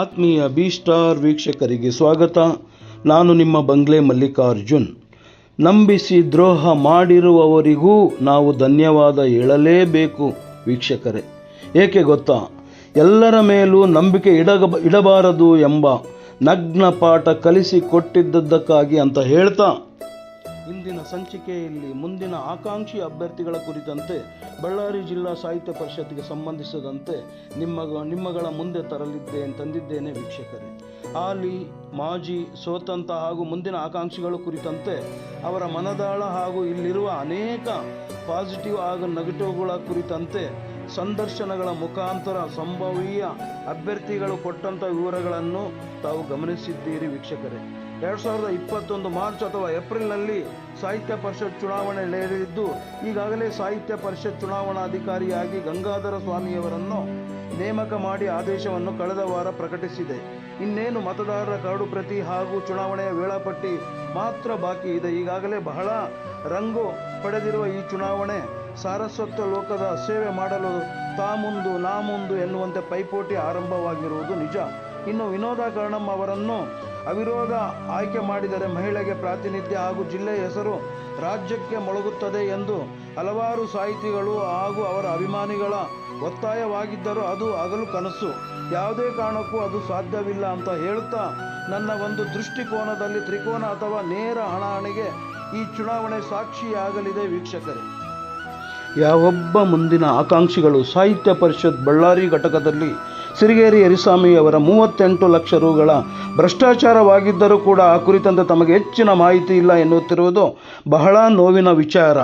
ಆತ್ಮೀಯ B star ವೀಕ್ಷಕರಿಗೆ ಸ್ವಾಗತ. ನಾನು ನಿಮ್ಮ ಬಂಗ್ಲೆ ಮಲ್ಲಿಕಾರ್ಜುನ್. ನಂಬಿಸಿ ದ್ರೋಹ ಮಾಡಿರುವವರಿಗೂ ನಾವು ಧನ್ಯವಾದ ಹೇಳಲೇಬೇಕು ವೀಕ್ಷಕರೇ. ಏಕೆ ಗೊತ್ತಾ? ಎಲ್ಲರ ಮೇಲೂ ನಂಬಿಕೆ ಇಡಗ ಇಡಬಾರದು ಎಂಬ ನಗ್ನ ಪಾಠ ಕಲಿಸಿಕೊಟ್ಟಿದ್ದಕ್ಕಾಗಿ ಅಂತ ಹೇಳ್ತಾ ಇಂದಿನ ಸಂಚಿಕೆಯಲ್ಲಿ ಮುಂದಿನ ಆಕಾಂಕ್ಷಿ ಅಭ್ಯರ್ಥಿಗಳ ಕುರಿತಂತೆ ಬಳ್ಳಾರಿ ಜಿಲ್ಲಾ ಸಾಹಿತ್ಯ ಪರಿಷತ್ಗೆ ಸಂಬಂಧಿಸಿದಂತೆ ನಿಮ್ಮ ನಿಮ್ಮಗಳ ಮುಂದೆ ತರಲಿದ್ದೆ ತಂದಿದ್ದೇನೆ ವೀಕ್ಷಕರೇ. ಆಲಿ ಮಾಜಿ, ಸ್ವತಂತ್ರ ಹಾಗೂ ಮುಂದಿನ ಆಕಾಂಕ್ಷಿಗಳ ಕುರಿತಂತೆ ಅವರ ಮನದಾಳ ಹಾಗೂ ಇಲ್ಲಿರುವ ಅನೇಕ ಪಾಸಿಟಿವ್ ಹಾಗೂ ನೆಗೆಟಿವ್ಗಳ ಕುರಿತಂತೆ ಸಂದರ್ಶನಗಳ ಮುಖಾಂತರ ಸಂಭವೀಯ ಅಭ್ಯರ್ಥಿಗಳು ಕೊಟ್ಟಂಥ ವಿವರಗಳನ್ನು ತಾವು ಗಮನಿಸಿದ್ದೀರಿ ವೀಕ್ಷಕರೇ. ಎರಡು ಸಾವಿರದ ಇಪ್ಪತ್ತೊಂದು ಮಾರ್ಚ್ ಅಥವಾ ಏಪ್ರಿಲ್ನಲ್ಲಿ ಸಾಹಿತ್ಯ ಪರಿಷತ್ ಚುನಾವಣೆ ನಡೆಯಲಿದ್ದು, ಈಗಾಗಲೇ ಸಾಹಿತ್ಯ ಪರಿಷತ್ ಚುನಾವಣಾಧಿಕಾರಿಯಾಗಿ ಗಂಗಾಧರ ಸ್ವಾಮಿಯವರನ್ನು ನೇಮಕ ಮಾಡಿ ಆದೇಶವನ್ನು ಕಳೆದ ವಾರ ಪ್ರಕಟಿಸಿದೆ. ಇನ್ನೇನು ಮತದಾರರ ಕರಡು ಪ್ರತಿ ಹಾಗೂ ಚುನಾವಣೆಯ ವೇಳಾಪಟ್ಟಿ ಮಾತ್ರ ಬಾಕಿ ಇದೆ. ಈಗಾಗಲೇ ಬಹಳ ರಂಗು ಪಡೆದಿರುವ ಈ ಚುನಾವಣೆ ಸಾರಸ್ವತ ಲೋಕದ ಸೇವೆ ಮಾಡಲು ತಾ ಮುಂದು ನಾ ಮುಂದು ಎನ್ನುವಂತೆ ಪೈಪೋಟಿ ಆರಂಭವಾಗಿರುವುದು ನಿಜ. ಇನ್ನು ವಿನೋದ ಕರ್ಣಂ ಅವರನ್ನು ಅವಿರೋಧ ಆಯ್ಕೆ ಮಾಡಿದರೆ ಮಹಿಳೆಗೆ ಪ್ರಾತಿನಿಧ್ಯ ಹಾಗೂ ಜಿಲ್ಲೆಯ ಹೆಸರು ರಾಜ್ಯಕ್ಕೆ ಮೊಳಗುತ್ತದೆ ಎಂದು ಹಲವಾರು ಸಾಹಿತಿಗಳು ಹಾಗೂ ಅವರ ಅಭಿಮಾನಿಗಳ ಒತ್ತಾಯವಾಗಿದ್ದರೂ ಅದು ಹಗಲು ಕನಸು. ಯಾವುದೇ ಕಾರಣಕ್ಕೂ ಅದು ಸಾಧ್ಯವಿಲ್ಲ ಅಂತ ಹೇಳುತ್ತಾ ನನ್ನ ಒಂದು ದೃಷ್ಟಿಕೋನದಲ್ಲಿ ತ್ರಿಕೋನ ಅಥವಾ ನೇರ ಹಣಾಹಣಿಗೆ ಈ ಚುನಾವಣೆ ಸಾಕ್ಷಿಯಾಗಲಿದೆ ವೀಕ್ಷಕರೇ. ಯಾವೊಬ್ಬ ಮುಂದಿನ ಆಕಾಂಕ್ಷಿಗಳು ಸಾಹಿತ್ಯ ಪರಿಷತ್ ಬಳ್ಳಾರಿ ಘಟಕದಲ್ಲಿ ಸಿರಿಗೇರಿ ಯರಿಸ್ವಾಮಿ ಅವರ ಮೂವತ್ತೆಂಟು ಲಕ್ಷ ರುಗಳ ಭ್ರಷ್ಟಾಚಾರವಾಗಿದ್ದರೂ ಕೂಡ ಆ ಕುರಿತಂತೆ ತಮಗೆ ಹೆಚ್ಚಿನ ಮಾಹಿತಿ ಇಲ್ಲ ಎನ್ನುತ್ತಿರುವುದು ಬಹಳ ನೋವಿನ ವಿಚಾರ.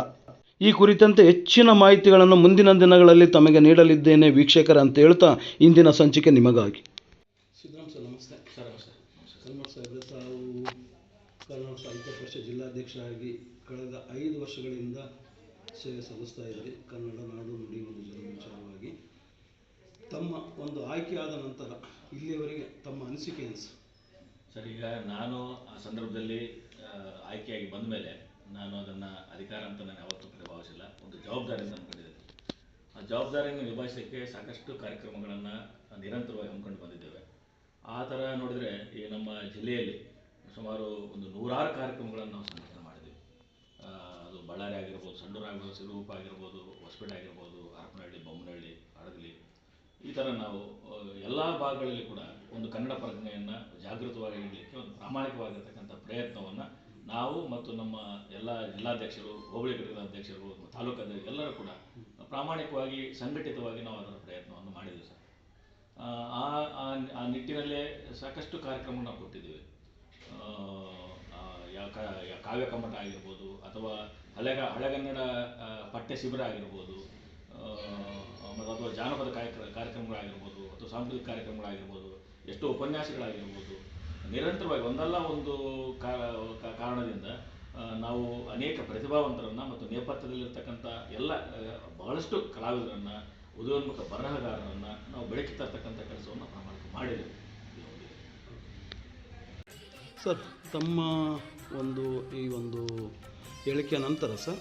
ಈ ಕುರಿತಂತೆ ಹೆಚ್ಚಿನ ಮಾಹಿತಿಗಳನ್ನು ಮುಂದಿನ ದಿನಗಳಲ್ಲಿ ತಮಗೆ ನೀಡಲಿದ್ದೇನೆ ವೀಕ್ಷಕರ ಅಂತ ಹೇಳ್ತಾ ಇಂದಿನ ಸಂಚಿಕೆ ನಿಮಗಾಗಿ. ಜಿಲ್ಲಾಧ್ಯಕ್ಷರಾಗಿ ಕಳೆದ ಐದು ವರ್ಷಗಳಿಂದ ಸೇವೆ ಸಲ್ಲಿಸ್ತಾ ಇದ್ದೀರಿ ಕನ್ನಡ ನಾಡು ನುಡಿ ಒಂದು ತಮ್ಮ ಒಂದು ಆಯ್ಕೆಯಾದ ನಂತರ ಇಲ್ಲಿಯವರೆಗೆ ತಮ್ಮ ಅನಿಸಿಕೆ ಏನು ಸರ್? ಈಗ ನಾನು ಆ ಸಂದರ್ಭದಲ್ಲಿ ಆಯ್ಕೆಯಾಗಿ ಬಂದ ಮೇಲೆ ನಾನು ಅದನ್ನು ಅಧಿಕಾರ ಅಂತ ನಾನು ಯಾವತ್ತೂ ಭಾವಿಸಿಲ್ಲ ಒಂದು ಜವಾಬ್ದಾರಿ ಅಂತ ಅಂದ್ಕೊಂಡಿದ್ದೇನೆ ಆ ಜವಾಬ್ದಾರಿಯನ್ನು ನಿಭಾಯಿಸಲಿಕ್ಕೆ ಸಾಕಷ್ಟು ಕಾರ್ಯಕ್ರಮಗಳನ್ನು ನಿರಂತರವಾಗಿ ಹಮ್ಮಿಕೊಂಡು ಬಂದಿದ್ದೇವೆ. ಆ ಥರ ನೋಡಿದರೆ, ಈ ನಮ್ಮ ಜಿಲ್ಲೆಯಲ್ಲಿ ಸುಮಾರು ಒಂದು ನೂರಾರು ಕಾರ್ಯಕ್ರಮಗಳನ್ನು ನಾವು ಸಂಘಟನೆ ಮಾಡಿದ್ದೀವಿ. ಅದು ಬಳ್ಳಾರಿ ಆಗಿರ್ಬೋದು, ಸಂಡೂರು ಆಗಿರ್ಬೋದು, ಸಿರುಗುಪ್ಪ ಆಗಿರ್ಬೋದು, ಹೊಸಪೇಟೆ ಆಗಿರ್ಬೋದು, ಹರಪನಹಳ್ಳಿ, ಬೊಮ್ಮನಹಳ್ಳಿ ಈ ಥರ ನಾವು ಎಲ್ಲ ಭಾಗಗಳಲ್ಲಿ ಕೂಡ ಒಂದು ಕನ್ನಡ ಪ್ರಜ್ಞೆಯನ್ನು ಜಾಗೃತವಾಗಿ ಇಡಲಿಕ್ಕೆ ಒಂದು ಪ್ರಾಮಾಣಿಕವಾಗಿರ್ತಕ್ಕಂಥ ಪ್ರಯತ್ನವನ್ನು ನಾವು ಮತ್ತು ನಮ್ಮ ಎಲ್ಲ ಜಿಲ್ಲಾಧ್ಯಕ್ಷರು ಹೋಬಳಿ ಘಟಕದ ಅಧ್ಯಕ್ಷರು ತಾಲೂಕು ಅಧ್ಯಕ್ಷರು ಎಲ್ಲರೂ ಕೂಡ ಪ್ರಾಮಾಣಿಕವಾಗಿ ಸಂಘಟಿತವಾಗಿ ನಾವು ಅದರ ಪ್ರಯತ್ನವನ್ನು ಮಾಡಿದ್ವಿ ಸರ್. ಆ, ನಿಟ್ಟಿನಲ್ಲೇ ಸಾಕಷ್ಟು ಕಾರ್ಯಕ್ರಮ ನಾವು ಕೊಟ್ಟಿದ್ದೀವಿ ಕಾವ್ಯ ಕಮ್ಮಟ ಆಗಿರ್ಬೋದು ಅಥವಾ ಹಳೆಗ ಹಳೆಗನ್ನಡ ಪಠ್ಯ ಶಿಬಿರ ಆಗಿರ್ಬೋದು ಅಥವಾ ಜಾನಪದ ಕಾರ್ಯಕ್ರ, ಕಾರ್ಯಕ್ರಮಗಳಾಗಿರ್ಬೋದು, ಅಥವಾ ಸಾಂಸ್ಕೃತಿಕ ಕಾರ್ಯಕ್ರಮಗಳಾಗಿರ್ಬೋದು, ಎಷ್ಟೋ ಉಪನ್ಯಾಸಗಳಾಗಿರ್ಬೋದು, ನಿರಂತರವಾಗಿ ಒಂದಲ್ಲ ಒಂದು ಕಾರಣದಿಂದ ನಾವು ಅನೇಕ ಪ್ರತಿಭಾವಂತರನ್ನು ಮತ್ತು ನೇಪಥ್ಯದಲ್ಲಿರ್ತಕ್ಕಂಥ ಎಲ್ಲ ಬಹಳಷ್ಟು ಕಲಾವಿದರನ್ನು, ಉದಯೋನ್ಮುಖ ಬರಹಗಾರರನ್ನು ನಾವು ಬೆಳಕಿ ತರ್ತಕ್ಕಂಥ ಕೆಲಸವನ್ನು ಪ್ರಾಮಾಣಿಕ ಮಾಡಿದ್ದೇವೆ. ಸರ್, ತಮ್ಮ ಒಂದು, ಈ ಒಂದು ಹೇಳಿಕೆಯ ನಂತರ ಸರ್